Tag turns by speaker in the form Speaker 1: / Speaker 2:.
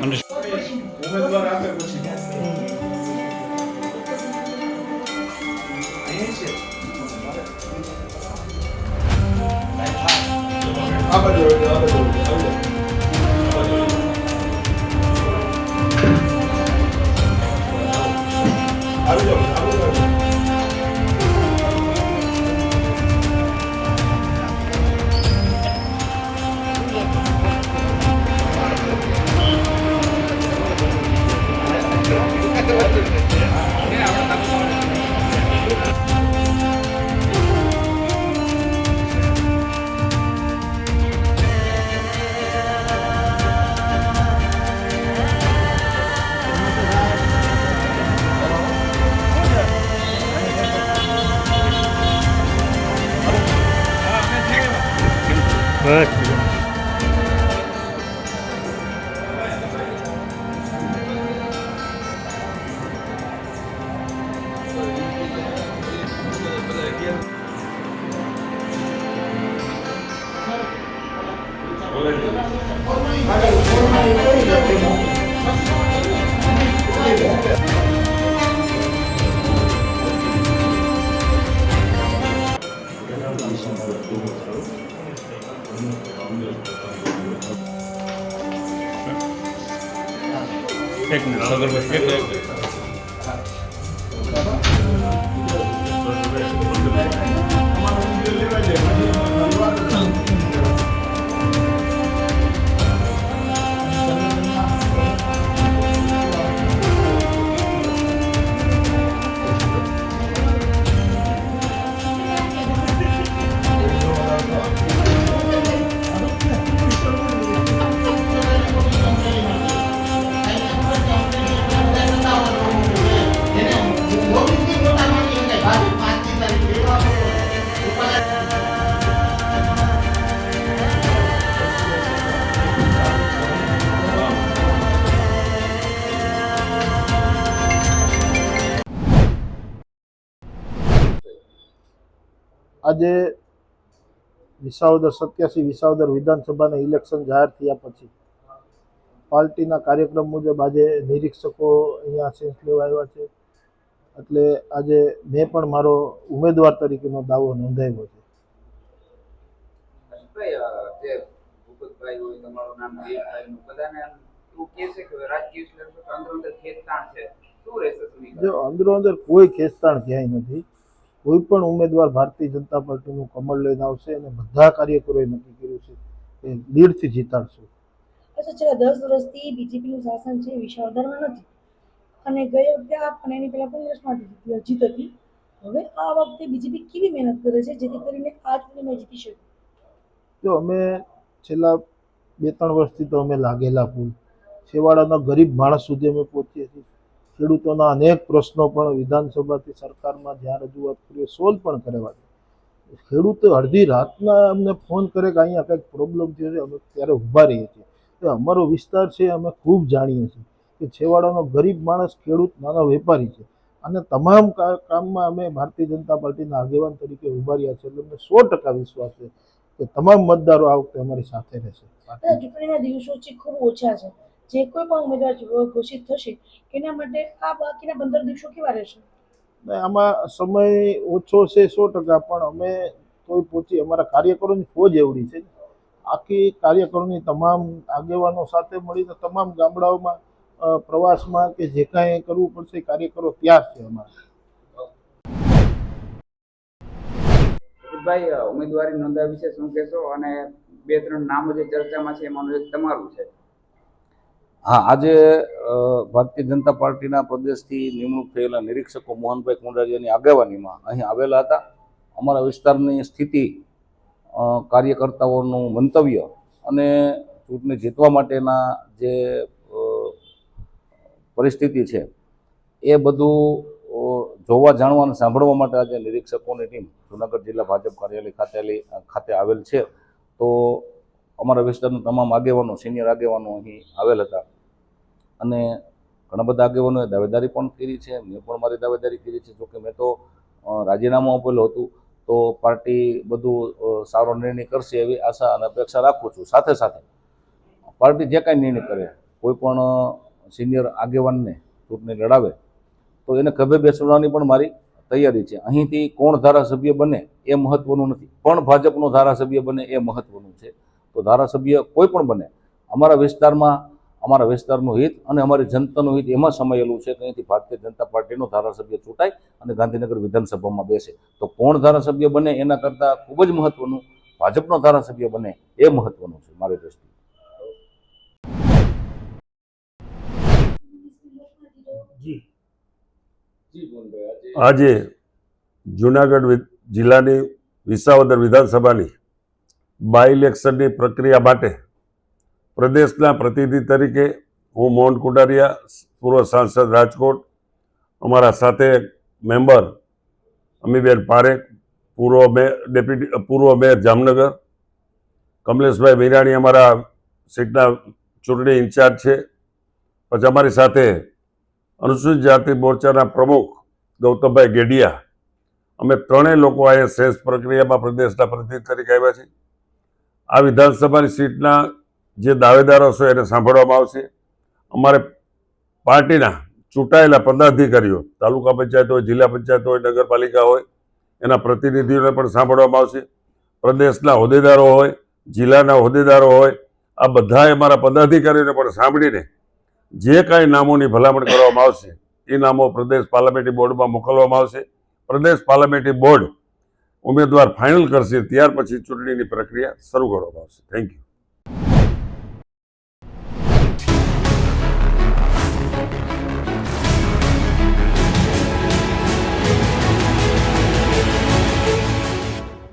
Speaker 1: ઉમેદવાર આપે પછી અહીંયા છે આ બાજુ
Speaker 2: એક Another mistake.
Speaker 3: આજે વિસાવદર સત્યાસી વિસાવદર વિધાનસભાના ઇલેક્શન જાહેર થયા પછી પાર્ટીના કાર્યક્રમ મુજબ આજે નિરીક્ષકો અહીંયા સેન્સ લેવા આવ્યા છે. એટલે આજે મેં પણ મારો ઉમેદવાર તરીકેનો દાવો નોંધાવ્યો છે.
Speaker 4: ભાઈ અ, જે ભૂપતભાઈ હોય તમારું નામ દેવભાઈનું બધાને એવું કહે છે કે રાજકીય વિશ્લેષક અંદર અંદર ખેંચતાણ છે. શું રહેશે
Speaker 3: જો અંદરો અંદર કોઈ ખેંચતાણ ક્યાંય નથી. કોઈ પણ ઉમેદવાર ભારતીય જનતા પાર્ટીનું કમળ લઈને આવશે અને બધા કાર્યકરોએ નક્કી કર્યું છે કે લીડથી જીતાડશું.
Speaker 5: અચ્છા છેલ્લા દસ વર્ષથી બીજેપીનું શાસન છે વિસાવદરમાં નથી. અને ગઈ વખતે આપણે એની પહેલાં કોંગ્રેસમાંથી જીતી જીત હતી. હવે આ વખતે બીજેપી કેવી મહેનત કરે છે જેથી કરીને આ ચૂંટણીમાં જીતી શકે?
Speaker 3: જો અમે છેલ્લા બે ત્રણ વર્ષથી તો અમે લાગેલા પુલ. છેવાડાના ગરીબ માણસ સુધી અમે પહોંચીએ છીએ. ખેડૂતોના અનેક પ્રશ્નો પણ વિધાનસભાથી સરકારમાં જ્યાં રજૂઆત કરીએ, સોલ્વ પણ કરેવા છે ખેડૂતો અડધી રાતના અમને ફોન કરે કે અહીંયા કંઈક પ્રોબ્લેમ થયો છે, અમે ત્યારે ઊભા રહીએ છીએ. એ અમારો વિસ્તાર છે, અમે ખૂબ જાણીએ છીએ કે છેવાડાનો ગરીબ માણસ ખેડૂત, નાના વેપારી છે. અને તમામ કામમાં અમે ભારતીય જનતા પાર્ટીના આગેવાન તરીકે ઊભા રહ્યા છે એટલે અમને સો ટકા વિશ્વાસ છે કે તમામ મતદારો આ વખતે અમારી સાથે રહેશે.
Speaker 5: ચૂંટણીના દિવસો ખૂબ ઓછા છે. જે કોઈ પણ ઉમેદવાર ઘોષિત થશે એના માટે આ બાકીના પંદર દિવસો કેવા રહેશે?
Speaker 3: આમાં સમય ઓછો છે સો ટકા પણ અમે તોય પહોંચી અમારા કાર્યકરોની ફોજ એવડી છે. આખી કાર્યકરોની તમામ આગેવાનો સાથે મળીને તમામ ગામડાઓમાં પ્રવાસમાં કે જે કાંઈ કરવું પડશે કાર્યકરો તૈયાર છે અમારા.
Speaker 4: ભાઈ ઉમેદવારી નોંધાવી છે શું કહેશો? અને બે ત્રણ નામ જે ચર્ચામાં છે એમાંનું એક તમારું છે.
Speaker 6: હા, આજે ભારતીય જનતા પાર્ટીના પ્રદેશથી નિમણૂક થયેલા નિરીક્ષકો મોહનભાઈ કુંડારિયાની આગેવાનીમાં અહીં આવેલા હતા. અમારા વિસ્તારની સ્થિતિ કાર્યકર્તાઓનું મંતવ્ય અને ચૂંટણી જીતવા માટેના જે પરિસ્થિતિ છે, એ બધું જોવા જાણવા અને સાંભળવા માટે આજે નિરીક્ષકોની ટીમ જુનાગઢ જિલ્લા ભાજપ કાર્યાલય ખાતે ખાતે આવેલ છે. તો અમારા વિસ્તારના તમામ આગેવાનો સિનિયર આગેવાનો અહીં આવેલ હતા. અને ઘણા બધા આગેવાનોએ દાવેદારી પણ કરી છે, મેં પણ મારી દાવેદારી કરી છે. જોકે મેં તો રાજીનામું આપેલું હતું, તો પાર્ટી બધું સારો નિર્ણય કરશે એવી આશા અને અપેક્ષા રાખું છું. સાથે સાથે પાર્ટી જે કાંઈ નિર્ણય કરે, કોઈ પણ સિનિયર આગેવાનને ચૂંટણી લડાવે, તો એને ખભે બેસવાની પણ મારી તૈયારી છે. અહીંથી કોણ ધારાસભ્ય બને એ મહત્વનું નથી. પણ ભાજપનો ધારાસભ્ય બને એ મહત્વનું છે. તો ધારાસભ્ય કોઈ પણ બને અમારા વિસ્તારમાં અમારા વિસ્તારનું હિત અને અમારી જનતાનું હિત એમાં સમાયેલું છે કે અહીંથી ભારતીય જનતા પાર્ટીનો ધારાસભ્ય ચૂંટાય અને ગાંધીનગર વિધાનસભામાં બેસે. તો કોણ ધારાસભ્ય બને એના કરતાં ખૂબ જ મહત્વનું ભાજપનો ધારાસભ્ય બને એ મહત્વનું છે મારી દ્રષ્ટિએ.
Speaker 1: આજે જુનાગઢ વિ- જિલ્લાની વિસાવદર વિધાનસભાની બાય ઇલેક્શનની પ્રક્રિયા માટે પ્રદેશના પ્રતિનિધિ તરીકે હું મોહન કુંડારિયા, પૂર્વ સાંસદ રાજકોટ, અમારા સાથે મેમ્બર અમીબેન પારેખ, પૂર્વ મેયર ડેપ્યુટી, પૂર્વ મેયર જામનગર, કમલેશભાઈ વિરાણી અમારા સીટના ચૂંટણી ઇન્ચાર્જ છે. પછી અમારી સાથે અનુસૂચિત જાતિ મોરચાના પ્રમુખ ગૌતમભાઈ ગેડિયા. અમે ત્રણેય લોકો અહીંયા શેષ પ્રક્રિયામાં પ્રદેશના પ્રતિનિધિ તરીકે આવ્યા છે આ વિધાનસભાની સીટના જે દાવેદારો છે એને સાંભળવામાં આવશે. અમારે પાર્ટીના ચૂંટાયેલા પદાધિકારીઓ, તાલુકા પંચાયત હોય, જિલ્લા પંચાયત હોય, નગરપાલિકા હોય, એના પ્રતિનિધિઓને પણ સાંભળવામાં આવશે. પ્રદેશના હોદ્દેદારો હોય, જિલ્લાના હોદ્દેદારો હોય, આ બધાએ અમારા પદાધિકારીઓને પણ સાંભળીને જે કાંઈ નામોની ભલામણ કરવામાં આવશે, એ નામો પ્રદેશ પાર્લામેન્ટરી બોર્ડમાં મોકલવામાં આવશે. પ્રદેશ પાર્લામેન્ટરી બોર્ડ ઉમેદવાર ફાઇનલ કરશે ત્યાર પછી ચૂંટણીની પ્રક્રિયા શરૂ કરવામાં આવશે. Thank you